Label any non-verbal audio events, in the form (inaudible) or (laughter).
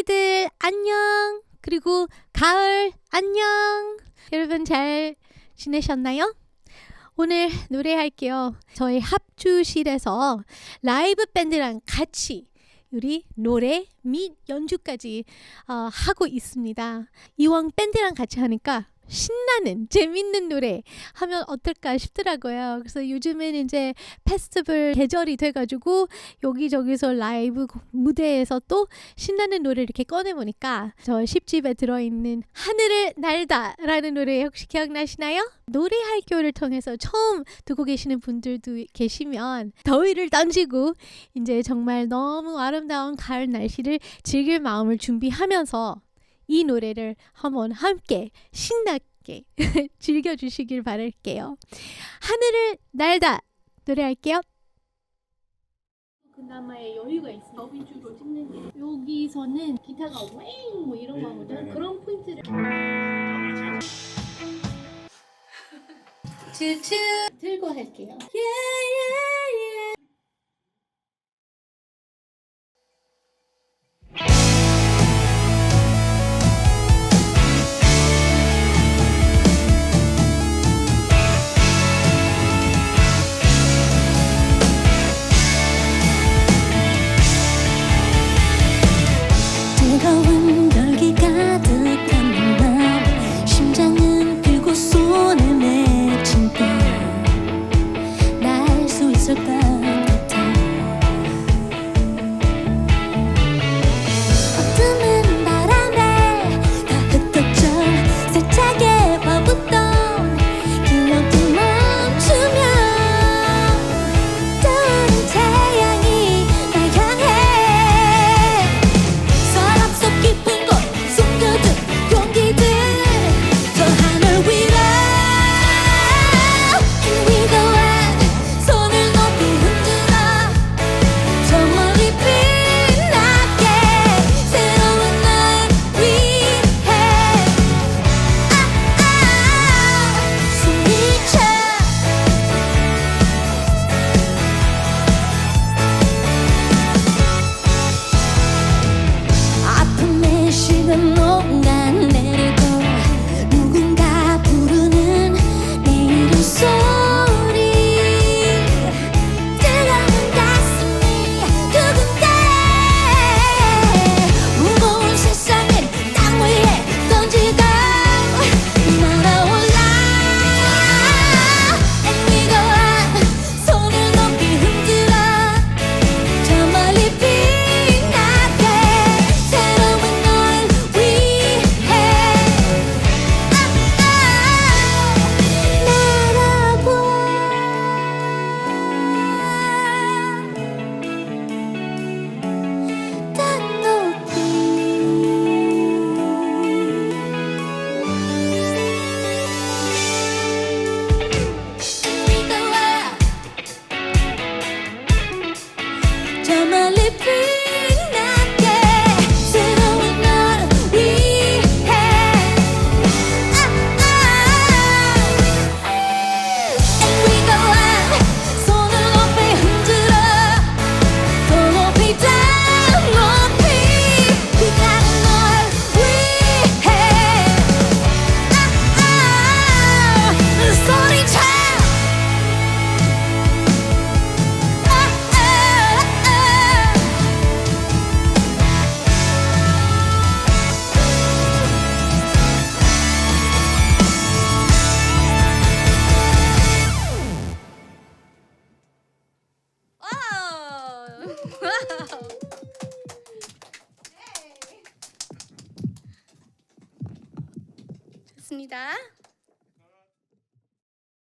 고양이들 안녕. 그리고 가을 안녕. 여러분 잘 지내셨나요? 오늘 노래할게요. 저희 합주실에서 라이브 밴드랑 같이 우리 노래 및 연주까지 어, 하고 있습니다. 이왕 밴드랑 같이 하니까 신나는 재밌는 노래 하면 어떨까 싶더라고요. 그래서 요즘에는 이제 페스티벌 계절이 돼가지고 여기저기서 라이브 무대에서 또 신나는 노래 이렇게 꺼내 보니까 저 10집에 들어있는 하늘을 날다라는 노래 혹시 기억나시나요? 노래 학교를 통해서 처음 듣고 계시는 분들도 계시면 더위를 던지고 이제 정말 너무 아름다운 가을 날씨를 즐길 마음을 준비하면서 이 노래를 한번 함께 신나게 (laughs) 즐겨주시길 바랄게요. 하늘을 날다 노래할게요. 그나마의 여유가 있어. 더비주로 찍는 게 여기서는 기타가 웽뭐 이런 거거든. 그런 포인트를 (laughs) 츠츠 들고 할게요. 예예 저 좋습니다.